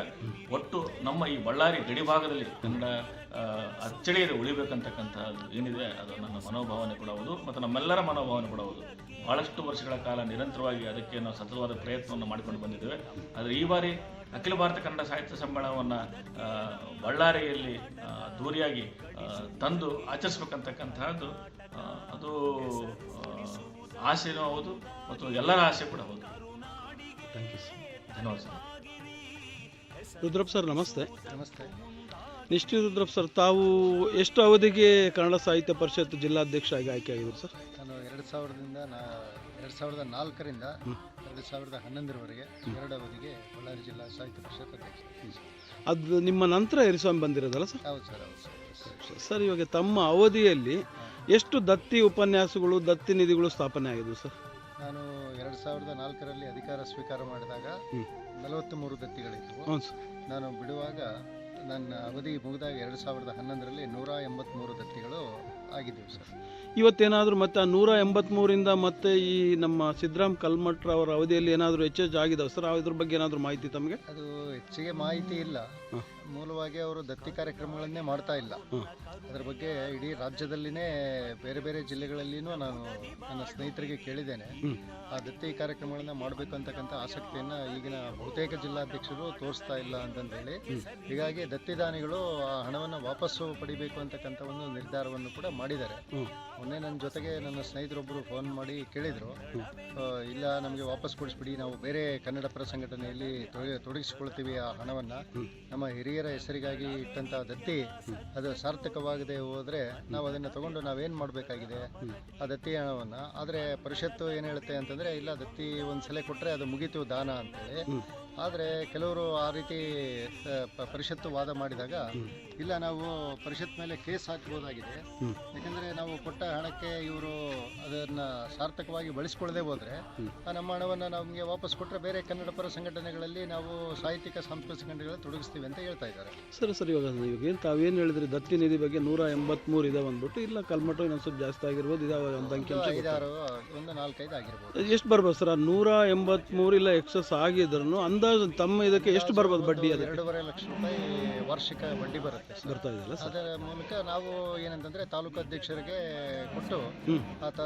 ಒಟ್ಟು ನಮ್ಮ ಈ ಬಳ್ಳಾರಿ ಗಡಿ ಭಾಗದಲ್ಲಿ ಕನ್ನಡ ಅಚ್ಚಳಿಯಲ್ಲಿ ಅಚ್ಚಳಿಯದೆ ಉಳಿಬೇಕಂತಕ್ಕಂಥದ್ದು ಏನಿದೆ ಅದು ನನ್ನ ಮನೋಭಾವನೆ ಕೂಡ ಹೌದು ಮತ್ತು ನಮ್ಮೆಲ್ಲರ ಮನೋಭಾವನೆ ಕೂಡ ಹೌದು. ಬಹಳಷ್ಟು ವರ್ಷಗಳ ಕಾಲ ನಿರಂತರವಾಗಿ ಅದಕ್ಕೆ ನಾವು ಸತತವಾದ ಪ್ರಯತ್ನವನ್ನು ಮಾಡಿಕೊಂಡು ಬಂದಿದ್ದೇವೆ. ಆದರೆ ಈ ಬಾರಿ ಅಖಿಲ ಭಾರತ ಕನ್ನಡ ಸಾಹಿತ್ಯ ಸಮ್ಮೇಳನವನ್ನು ಬಳ್ಳಾರಿಯಲ್ಲಿ ದೂರಿಯಾಗಿ ತಂದು ಆಚರಿಸ್ಬೇಕಂತಕ್ಕಂತಹದ್ದು ಅದು ಆಸೆಯೂ ಆಸೆನೂ ಹೌದು ಮತ್ತು ಎಲ್ಲರ ಆಸೆ ಕೂಡ ಹೌದು. ಥ್ಯಾಂಕ್ ಯು ಸರ್ ಧನ್ಯವಾದ ಸರ್ ರುದ್ರಪ್ಪ ಸರ್ ನಮಸ್ತೆ. ನಮಸ್ತೆ. ನಿಶ್ಚಿತ ರುದ್ರಪ್ಪ ಸರ್ ತಾವು ಎಷ್ಟು ಅವಧಿಗೆ ಕನ್ನಡ ಸಾಹಿತ್ಯ ಪರಿಷತ್ ಜಿಲ್ಲಾಧ್ಯಕ್ಷ ಆಗಿ ಆಯ್ಕೆ ಆಗಿದ್ರು ಸರ್? ನಾನು ಎರಡು ಸಾವಿರದಿಂದ ನಾ ಎರಡು ಸಾವಿರದ ನಾಲ್ಕರಿಂದ ಎರಡು ಸಾವಿರದ ಹನ್ನೊಂದರವರೆಗೆ ಎರಡು ಅವಧಿಗೆ ಬಳ್ಳಾರಿ ಜಿಲ್ಲಾ ಸಾಹಿತ್ಯ ಪರಿಷತ್ ಅಧ್ಯಕ್ಷ. ಅದು ನಿಮ್ಮ ನಂತರ ಎರಿಸ್ವಾಮಿ ಬಂದಿರೋದಲ್ಲ ಸರ್? ಹೌದು ಸರ್ ಹೌದು ಸರ್ ಸರ್. ಇವಾಗ ತಮ್ಮ ಅವಧಿಯಲ್ಲಿ ಎಷ್ಟು ದತ್ತಿ ಉಪನ್ಯಾಸಗಳು ದತ್ತಿ ನಿಧಿಗಳು ಸ್ಥಾಪನೆ ಆಗಿದ್ವು ಸರ್? ನಾನು ಎರಡು ಸಾವಿರದ ನಾಲ್ಕರಲ್ಲಿ ಅಧಿಕಾರ ಸ್ವೀಕಾರ ಮಾಡಿದಾಗ ನಲವತ್ತು ಮೂರು ದತ್ತಿಗಳಿದ್ದವು. ಹ್ಞೂ ಸರ್. ನಾನು ಬಿಡುವಾಗ ನನ್ನ ಅವಧಿ ಮುಗಿದಾಗ ಎರಡು ಸಾವಿರದ ಹನ್ನೊಂದರಲ್ಲಿ ನೂರ ಎಂಬತ್ತ್ಮೂರು ದತ್ತಿಗಳು ಆಗಿದ್ದವು ಸರ್. ಇವತ್ತೇನಾದರೂ ಮತ್ತೆ ಆ ನೂರ ಎಂಬತ್ತ್ಮೂರಿಂದ ಮತ್ತೆ ಈ ನಮ್ಮ ಸಿದ್ದರಾಮ್ ಕಲ್ಮಠ್ರ ಅವರ ಅವಧಿಯಲ್ಲಿ ಏನಾದರೂ ಹೆಚ್ಚೆಚ್ಚು ಆಗಿದಾವೆ ಸರ್ ಅದ್ರ ಬಗ್ಗೆ ಏನಾದರೂ ಮಾಹಿತಿ ತಮಗೆ? ಅದು ಹೆಚ್ಚಿಗೆ ಮಾಹಿತಿ ಇಲ್ಲ. ಹಾಂ. ಮೂಲವಾಗಿ ಅವರು ದತ್ತಿ ಕಾರ್ಯಕ್ರಮಗಳನ್ನೇ ಮಾಡ್ತಾ ಇಲ್ಲ. ಅದರ ಬಗ್ಗೆ ಇಡೀ ರಾಜ್ಯದಲ್ಲಿನೇ ಬೇರೆ ಬೇರೆ ಜಿಲ್ಲೆಗಳಲ್ಲಿನೂ ನಾನು ನನ್ನ ಸ್ನೇಹಿತರಿಗೆ ಕೇಳಿದ್ದೇನೆ ಆ ದತ್ತಿ ಕಾರ್ಯಕ್ರಮಗಳನ್ನ ಮಾಡಬೇಕು ಅಂತಕ್ಕಂಥ ಆಸಕ್ತಿಯನ್ನು ಈಗಿನ ಬಹುತೇಕ ಜಿಲ್ಲಾಧ್ಯಕ್ಷರು ತೋರಿಸ್ತಾ ಇಲ್ಲ ಅಂತಂದೇಳಿ ಹೀಗಾಗಿ ದತ್ತಿದಾನಿಗಳು ಆ ಹಣವನ್ನು ವಾಪಸ್ಸು ಪಡಿಬೇಕು ಅಂತಕ್ಕಂಥ ಒಂದು ನಿರ್ಧಾರವನ್ನು ಕೂಡ ಮಾಡಿದ್ದಾರೆ. ಮೊನ್ನೆ ನನ್ನ ಜೊತೆಗೆ ನನ್ನ ಸ್ನೇಹಿತರೊಬ್ಬರು ಫೋನ್ ಮಾಡಿ ಕೇಳಿದರು ಇಲ್ಲ, ನಮಗೆ ವಾಪಸ್ ಕೊಡಿಸ್ಬಿಡಿ, ನಾವು ಬೇರೆ ಕನ್ನಡ ಪರ ಸಂಘಟನೆಯಲ್ಲಿ ತೊಡಗಿ ತೊಡಗಿಸಿಕೊಳ್ತೀವಿ ಆ ಹಣವನ್ನು ನಮ್ಮ ಹಿರಿಯರ ಹೆಸರಿಗಾಗಿ ಇಟ್ಟಂತಹ ದತ್ತಿ, ಅದು ಸಾರ್ಥಕವಾಗದೆ ಹೋದ್ರೆ ನಾವು ಅದನ್ನು ತಗೊಂಡು ನಾವೇನು ಮಾಡಬೇಕಾಗಿದೆ? ಆ ದತ್ತಿ ಹಣವನ್ನು ಆದರೆ ಪರಿಷತ್ತು ಏನು ಹೇಳುತ್ತೆ ಅಂತಂದರೆ, ಇಲ್ಲ ದತ್ತಿ ಒಂದ್ಸಲ ಕೊಟ್ಟರೆ ಅದು ಮುಗೀತು ದಾನ ಅಂತೇಳಿ. ಆದರೆ ಕೆಲವರು ಆ ರೀತಿ ಪ- ಪರಿಷತ್ತು ವಾದ ಮಾಡಿದಾಗ ಇಲ್ಲ ನಾವು ಪರಿಷತ್ ಮೇಲೆ ಕೇಸ್ ಹಾಕ್ಬೋದಾಗಿದೆ. ಹ್ಮ್. ಯಾಕಂದರೆ ನಾವು ಕೊಟ್ಟ ಹಣಕ್ಕೆ ಇವರು ಅದನ್ನ ಸಾರ್ಥಕವಾಗಿ ಬಳಸ್ಕೊಳ್ಳದೆ ಹೋದರೆ ನಮ್ಮ ಹಣವನ್ನು ನಮಗೆ ವಾಪಸ್ ಕೊಟ್ಟರೆ ಬೇರೆ ಕನ್ನಡ ಪರ ಸಂಘಟನೆಗಳಲ್ಲಿ ನಾವು ಸಾಹಿತ್ಯಿಕ ಸಾಂಸ್ಕೃತಿಕ ಸಂಘಟನೆಗಳಲ್ಲಿ ತೊಡಗಿಸ್ತೀವಿ ಅಂತ ಹೇಳ್ತಾ ಇದ್ದಾರೆ. ಸರಿ ಸರಿ ಇವಾಗ ಇವಾಗ ಏನು ತಾವೇನು ಹೇಳಿದ್ರಿ? ದತ್ತಿ ನಿಧಿ ಬಗ್ಗೆ ನೂರ ಎಂಬತ್ಮೂರು ಇದಾವೆ ಅಂದ್ಬಿಟ್ಟು ಇಲ್ಲ ಕಲ್ಮಠ ಇನ್ನೊಂದು ಸ್ವಲ್ಪ ಜಾಸ್ತಿ ಆಗಿರ್ಬೋದು ಇದಾವೆ ಒಂದು ಅಂಕಿ ಒಂದು ಐದಾರು ಒಂದು ನಾಲ್ಕೈದು ಆಗಿರ್ಬೋದು. ಎಷ್ಟು ಬರ್ಬೋದು ಸರ್? ಆ ನೂರ ಎಂಬತ್ಮೂರು ಇಲ್ಲ ಎಕ್ಸಸ್ ಆಗಿದ್ರು ಅಂದಾಜು ತಮ್ಮ ಇದಕ್ಕೆ ಎಷ್ಟು ಬರ್ಬೋದು ಬಡ್ಡಿ ಅದು ಎರಡೂವರೆ ಲಕ್ಷ ರೂಪಾಯಿ ವಾರ್ಷಿಕ ಬಡ್ಡಿ ಬರುತ್ತೆ ಸರ್. ಬರ್ತಾ ಇದೆಯಲ್ಲ ಸರ್. ಅದರ ಮೂಲಕ ನಾವು ಏನಂತಂದ್ರೆ ತಾಲೂಕು ಅಧ್ಯಕ್ಷರಿಗೆ ಕೊಟ್ಟು ಆತ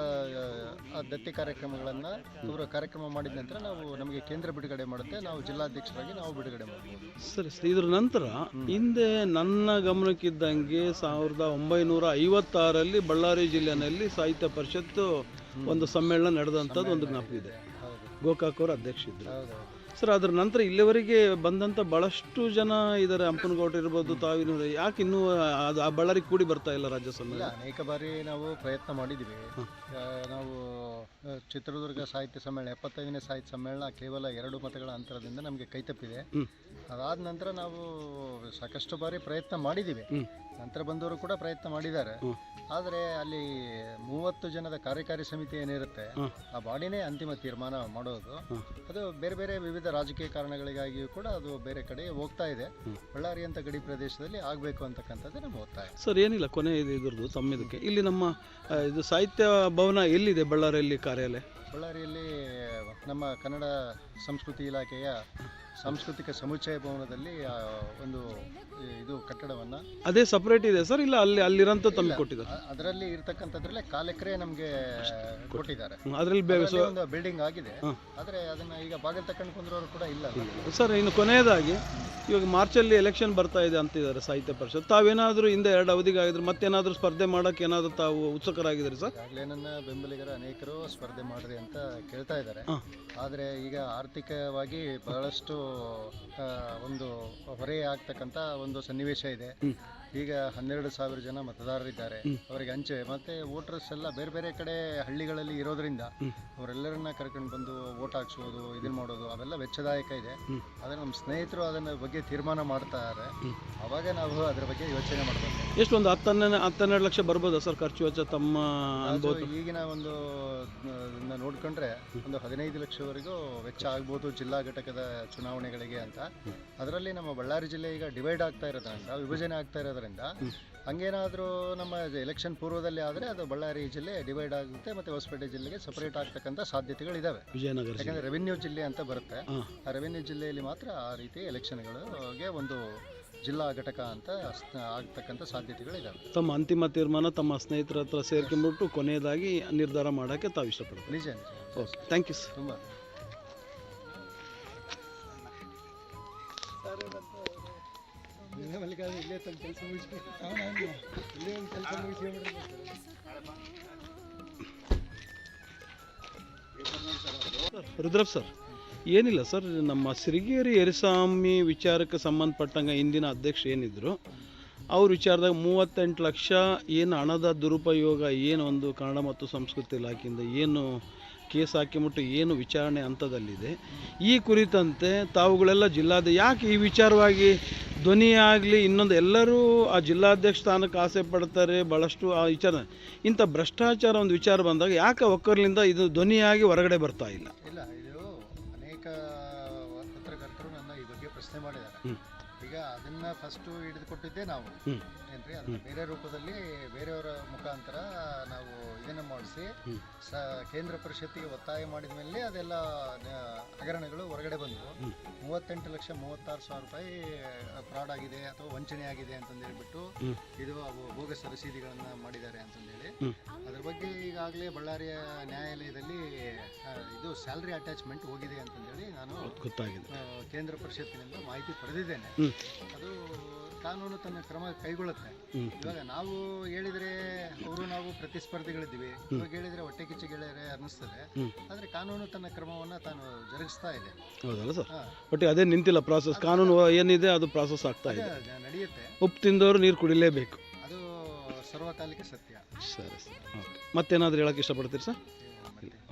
ಆ ದತ್ತಿ ಕಾರ್ಯಕ್ರಮಗಳನ್ನು ಇವರು ಕಾರ್ಯಕ್ರಮ ಮಾಡಿದ ನಂತರ ನಾವು ನಮಗೆ ಕೇಂದ್ರ ಬಿಡುಗಡೆ ಮಾಡುತ್ತೆ. ನಾವು ಜಿಲ್ಲಾಧ್ಯಕ್ಷರಾಗಿ ನಾವು ಬಿಡುಗಡೆ ಮಾಡ್ಬೋದು. ಸರಿ ಸರಿ ಇದ್ರ ನಂತರ ಹಿಂದೆ ನನ್ನ ಗಮನಕ್ಕಿದ್ದಂಗೆ ಸಾವಿರದ ಒಂಬೈನೂರ ಐವತ್ತಾರಲ್ಲಿ ಬಳ್ಳಾರಿ ಜಿಲ್ಲೆನಲ್ಲಿ ಸಾಹಿತ್ಯ ಪರಿಷತ್ತು ಒಂದು ಸಮ್ಮೇಳನ ನಡೆದಂಥದ್ದು ಒಂದು ಜ್ಞಾಪಕ ಇದೆ. ಗೋಕಾಕ್ ಅವರು ಅಧ್ಯಕ್ಷ ಇದ್ರು. ಹೌದು. ಸರ್ ಅದರ ನಂತರ ಇಲ್ಲಿವರೆಗೆ ಬಂದಂಥ ಭಾಳಷ್ಟು ಜನ ಇದ್ದಾರೆ ಹಂಪನಗೌಡ ಇರ್ಬೋದು ತಾವಿನ ಯಾಕೆ ಇನ್ನೂ ಅದು ಆ ಬಳ್ಳಾರಿ ಕೂಡಿ ಬರ್ತಾ ಇಲ್ಲ ರಾಜ್ಯ ಸಮಯ ಅನೇಕ ಬಾರಿ ನಾವು ಪ್ರಯತ್ನ ಮಾಡಿದ್ವಿ ನಾವು ಚಿತ್ರದುರ್ಗ ಸಾಹಿತ್ಯ ಸಮ್ಮೇಳನ ಎಪ್ಪತ್ತೈದನೇ ಸಾಹಿತ್ಯ ಸಮ್ಮೇಳನ ಕೇವಲ ಎರಡು ಮತಗಳ ಅಂತರದಿಂದ ನಮಗೆ ಕೈತಪ್ಪಿದೆ. ಅದಾದ ನಂತರ ನಾವು ಸಾಕಷ್ಟು ಬಾರಿ ಪ್ರಯತ್ನ ಮಾಡಿದ್ದೀವಿ. ನಂತರ ಬಂದವರು ಕೂಡ ಪ್ರಯತ್ನ ಮಾಡಿದ್ದಾರೆ. ಆದರೆ ಅಲ್ಲಿ ಮೂವತ್ತು ಜನದ ಕಾರ್ಯಕಾರಿ ಸಮಿತಿ ಏನಿರುತ್ತೆ. ಆ ಬಾಡಿನೇ ಅಂತಿಮ ತೀರ್ಮಾನ ಮಾಡೋದು. ಅದು ಬೇರೆ ಬೇರೆ ವಿವಿಧ ರಾಜಕೀಯ ಕಾರಣಗಳಿಗಾಗಿಯೂ ಕೂಡ ಅದು ಬೇರೆ ಕಡೆ ಹೋಗ್ತಾ ಇದೆ. ಬಳ್ಳಾರಿ ಅಂತ ಗಡಿ ಪ್ರದೇಶದಲ್ಲಿ ಆಗಬೇಕು ಅಂತಕ್ಕಂಥದ್ದು ನಮ್ಮ ಒತ್ತಾಯ. ಸರ್ ಏನಿಲ್ಲ ಕೊನೆ ಇದು ಇದ್ರದ್ದು ತಮ್ಮ ಇದಕ್ಕೆ ಇಲ್ಲಿ ನಮ್ಮ ಆ, ಇದು ಸಾಹಿತ್ಯ ಭವನ ಎಲ್ಲಿದೆ ಬಳ್ಳಾರಿಯಲ್ಲಿ ಕಾರ್ಯಾಲಯ? ಬಳ್ಳಾರಿಯಲ್ಲಿ ನಮ್ಮ ಕನ್ನಡ ಸಂಸ್ಕೃತಿ ಇಲಾಖೆಯ ಸಾಂಸ್ಕೃತಿಕ ಸಮುಚ್ಚಯ ಭವನದಲ್ಲಿ ಆ, ಒಂದು ಇದು ಕಟ್ಟಡವನ್ನು ಅದೇ ಸಪರೇಟ್ ಇದೆ ಸರ್? ಇಲ್ಲ ಅಲ್ಲಿ ಅಲ್ಲಿರಂತ ತಂದು ಕೊಟ್ಟಿದ್ದಾರೆ. ಅದರಲ್ಲಿ ಇರ್ತಕ್ಕಂಥದ್ರಲ್ಲೇ ಕಾಲಕ್ರೆ ನಮಗೆ ಕೊಟ್ಟಿದ್ದಾರೆ. ಅದರಲ್ಲಿ ಅದರಲ್ಲಿ ಒಂದು ಬಿಲ್ಡಿಂಗ್ ಆಗಿದೆ. ಆದರೆ ಅದನ್ನ ಈಗ ಬಾಗಿಲು ತಕೊಂಡು ಕುಂದ್ರೋರು ಕೂಡ ಇಲ್ಲ ಅಲ್ಲಿ. ಸರ್ ಇನ್ನು ಕೊನೆಯದಾಗಿ ಇವಾಗ ಮಾರ್ಚಲ್ಲಿ ಎಲೆಕ್ಷನ್ ಬರ್ತಾ ಇದೆ ಅಂತಿದ್ದಾರೆ ಸಾಹಿತ್ಯ ಪರಿಷತ್. ತಾವೇನಾದರೂ ಹಿಂದೆ ಎರಡು ಅವಧಿಗೆ ಆಗಿದ್ರೆ ಮತ್ತೇನಾದರೂ ಸ್ಪರ್ಧೆ ಮಾಡೋಕೆ ಏನಾದರೂ ತಾವು ಉತ್ಸುಕರಾಗಿದ್ದೀರಿ ಸರ್? ಈಗಾಗಲೇ ನನ್ನ ಬೆಂಬಲಿಗರ ಅನೇಕರು ಸ್ಪರ್ಧೆ ಮಾಡ್ರಿ ಅಂತ ಕೇಳ್ತಾ ಇದ್ದಾರೆ. ಆದರೆ ಈಗ ಆರ್ಥಿಕವಾಗಿ ಬಹಳಷ್ಟು ಆ, ಒಂದು ಹೊರೆ ಆಗ್ತಕ್ಕಂಥ ಒಂದು ಸನ್ನಿವೇಶ ಇದೆ. ಈಗ ಹನ್ನೆರಡು ಸಾವಿರ ಜನ ಮತದಾರರಿದ್ದಾರೆ. ಅವರಿಗೆ ಹಂಚೆ ಮತ್ತೆ ವೋಟರ್ಸ್ ಎಲ್ಲ ಬೇರೆ ಬೇರೆ ಕಡೆ ಹಳ್ಳಿಗಳಲ್ಲಿ ಇರೋದ್ರಿಂದ ಅವರೆಲ್ಲರನ್ನ ಕರ್ಕೊಂಡು ಬಂದು ವೋಟ್ ಹಾಕ್ಸೋದು ಇದನ್ನ ಮಾಡೋದು ಅವೆಲ್ಲ ವೆಚ್ಚದಾಯಕ ಇದೆ. ಆದ್ರೆ ನಮ್ಮ ಸ್ನೇಹಿತರು ಅದನ್ನ ಬಗ್ಗೆ ತೀರ್ಮಾನ ಮಾಡ್ತಾರೆ. ಅವಾಗ ನಾವು ಅದ್ರ ಬಗ್ಗೆ ಯೋಚನೆ ಮಾಡಬೇಕು. ಎಷ್ಟು ಒಂದು ಹತ್ತನ್ನೆ ಹತ್ತೆರಡು ಲಕ್ಷ ಬರ್ಬೋದಾ ಸರ್ ಖರ್ಚು ವೆಚ್ಚ ತಮ್ಮ ಈಗಿನ ಒಂದು ನೋಡ್ಕೊಂಡ್ರೆ ಒಂದು ಹದಿನೈದು ಲಕ್ಷವರೆಗೂ ವೆಚ್ಚ ಆಗ್ಬೋದು ಜಿಲ್ಲಾ ಘಟಕದ ಚುನಾವಣೆಗಳಿಗೆ ಅಂತ. ಅದರಲ್ಲಿ ನಮ್ಮ ಬಳ್ಳಾರಿ ಜಿಲ್ಲೆ ಈಗ ಡಿವೈಡ್ ಆಗ್ತಾ ಇರೋದ್ರಿಂದ ವಿಭಜನೆ ಆಗ್ತಾ ಇರೋದ್ರಿಂದ ಹಂಗೇನಾದರೂ ನಮ್ಮ ಎಲೆಕ್ಷನ್ ಪೂರ್ವದಲ್ಲಿ ಆದರೆ ಅದು ಬಳ್ಳಾರಿ ಜಿಲ್ಲೆ ಡಿವೈಡ್ ಆಗುತ್ತೆ ಮತ್ತು ಹೊಸಪೇಟೆ ಜಿಲ್ಲೆಗೆ ಸಪರೇಟ್ ಆಗ್ತಕ್ಕಂಥ ಸಾಧ್ಯತೆಗಳಿದ್ದಾವೆ ವಿಜಯನಗರ. ಯಾಕಂದರೆ ರೆವಿನ್ಯೂ ಜಿಲ್ಲೆ ಅಂತ ಬರುತ್ತೆ. ಆ ರೆವಿನ್ಯೂ ಜಿಲ್ಲೆಯಲ್ಲಿ ಮಾತ್ರ ಆ ರೀತಿ ಎಲೆಕ್ಷನ್ಗಳಿಗೆ ಒಂದು ಜಿಲ್ಲಾ ಘಟಕ ಅಂತ ಆಗ್ತಕ್ಕಂಥ ಸಾಧ್ಯತೆಗಳಿದ್ದಾವೆ ತಮ್ಮ ಅಂತಿಮ ತೀರ್ಮಾನ ತಮ್ಮ ಸ್ನೇಹಿತರ ಹತ್ರ ಸೇರ್ಕೊಂಡ್ಬಿಟ್ಟು ಕೊನೆಯದಾಗಿ ನಿರ್ಧಾರ ಮಾಡೋಕ್ಕೆ ತಾವು ಇಷ್ಟಪಡ್ತೀವಿ ನಿಜ ನಿಜ. ಓಕೆ ಥ್ಯಾಂಕ್ ಯು ಸರ್ ತುಂಬ. ಇಲ್ಲೇ ತನ್ನ ಕೆಲಸ ಮುಗಿಸ್ಬೇಕು. ಇಲ್ಲೇ ಒಂದು ಕೆಲಸ ಮುಗಿಸ್ಕೊಂಡ್ಬಿಡ್ರಿ ರುದ್ರಪ್ ಸರ್ ಏನಿಲ್ಲ ಸರ್ ನಮ್ಮ ಸಿರಿಗೇರಿ ಎರಿಸ್ವಾಮಿ ವಿಚಾರಕ್ಕೆ ಸಂಬಂಧಪಟ್ಟಂಗೆ ಇಂದಿನ ಅಧ್ಯಕ್ಷ ಏನಿದ್ರು ಅವ್ರ ವಿಚಾರದಾಗ ಮೂವತ್ತೆಂಟು ಲಕ್ಷ ಏನು ಹಣದ ದುರುಪಯೋಗ ಏನು ಒಂದು ಕನ್ನಡ ಮತ್ತು ಸಂಸ್ಕೃತಿ ಇಲಾಖೆಯಿಂದ ಏನು ಕೇಸ್ ಹಾಕಿಬಿಟ್ಟು ಏನು ವಿಚಾರಣೆ ಹಂತದಲ್ಲಿದೆ? ಈ ಕುರಿತಂತೆ ತಾವುಗಳೆಲ್ಲ ಜಿಲ್ಲಾದ ಯಾಕೆ ಈ ವಿಚಾರವಾಗಿ ಧ್ವನಿಯಾಗಲಿ ಇನ್ನೊಂದು ಎಲ್ಲರೂ ಆ ಜಿಲ್ಲಾಧ್ಯಕ್ಷ ಸ್ಥಾನಕ್ಕೆ ಆಸೆ ಪಡ್ತಾರೆ ಭಾಳಷ್ಟು ಆ ವಿಚಾರ. ಇಂಥ ಭ್ರಷ್ಟಾಚಾರ ಒಂದು ವಿಚಾರ ಬಂದಾಗ ಯಾಕೆ ಒಕ್ಕರ್ಲಿಂದ ಇದು ಧ್ವನಿಯಾಗಿ ಹೊರಗಡೆ ಬರ್ತಾ ಇಲ್ಲ? ಇಲ್ಲ ಇದು ಅನೇಕ ಪತ್ರಕರ್ತರು ನನ್ನ ಈ ಬಗ್ಗೆ ಪ್ರಶ್ನೆ ಮಾಡಿದ್ದಾರೆ. ಈಗ ಅದನ್ನ ಫಸ್ಟು ಹಿಡಿದುಕೊಟ್ಟಿದ್ದೆ ನಾವು. ಏನ್ರಿ ಅದನ್ನ ಬೇರೆ ರೂಪದಲ್ಲಿ ಬೇರೆಯವರ ಮುಖಾಂತರ ನಾವು ಇದನ್ನ ಮಾಡಿಸಿ ಸ ಕೇಂದ್ರ ಪರಿಷತ್ತಿಗೆ ಒತ್ತಾಯ ಮಾಡಿದ ಮೇಲೆ ಅದೆಲ್ಲ ಹಗರಣಗಳು ಹೊರಗಡೆ ಬಂದವು. ಮೂವತ್ತೆಂಟು ಲಕ್ಷ ಮೂವತ್ತಾರು ಸಾವಿರ ರೂಪಾಯಿ ಫ್ರಾಡ್ ಆಗಿದೆ ಅಥವಾ ವಂಚನೆ ಆಗಿದೆ ಅಂತಂದು ಹೇಳ್ಬಿಟ್ಟು ಇದು ಅವು ಬೋಗಸ್ ರಸೀದಿಗಳನ್ನು ಮಾಡಿದ್ದಾರೆ ಅಂತಂದೇಳಿ. ಹೇಳಿ ಅದ್ರ ಬಗ್ಗೆ ಈಗಾಗಲೇ ಬಳ್ಳಾರಿಯ ನ್ಯಾಯಾಲಯದಲ್ಲಿ ಇದು ಸ್ಯಾಲ್ರಿ ಅಟ್ಯಾಚ್ಮೆಂಟ್ ಹೋಗಿದೆ ಅಂತಂದೇಳಿ ನಾನು ಕೇಂದ್ರ ಪರಿಷತ್ತಿನಿಂದ ಮಾಹಿತಿ ಪಡೆದಿದ್ದೇನೆ. ಅದು ಕಾನೂನು ತನ್ನ ಕ್ರಮ ಕೈಗೊಳ್ಳುತ್ತೆ. ಹ್ಮ್. ಇವಾಗ ನಾವು ಹೇಳಿದ್ರೆ ಅವರು ನಾವು ಪ್ರತಿಸ್ಪರ್ಧಿಗಳಿದ್ದೀವಿ. ಇವಾಗ ಹೇಳಿದ್ರೆ ಹೊಟ್ಟೆ ಕಿಚ್ಚು ಗೆಳೆಯರೆ ಅನ್ನಿಸ್ತದೆ. ಆದ್ರೆ ಕಾನೂನು ತನ್ನ ಕ್ರಮವನ್ನ ತಾನು ಜರುಗಿಸ್ತಾ ಇದೆ. ಹೌದಲ್ಲ ಸರ್? ಹಾ, ಅದೇ ನಿಂತಿಲ್ಲ ಪ್ರಾಸೆಸ್ ಕಾನೂನು ಏನಿದೆ ಅದು ಪ್ರಾಸೆಸ್ ಆಗ್ತಾ ಇದೆ. ಅದೇ ನಡೆಯುತ್ತೆ. ಉಪ್ಪು ತಿಂದವರು ನೀರು ಕುಡಿಲೇಬೇಕು. ಅದು ಸರ್ವಕಾಲಿಕ ಸತ್ಯ. ಸರಿ ಸರ್. ಓಕೆ ಮತ್ತೇನಾದರೂ ಹೇಳಕ್ಕೆ ಇಷ್ಟಪಡ್ತೀರಿ ಸರ್? ಮತ್ತೆ.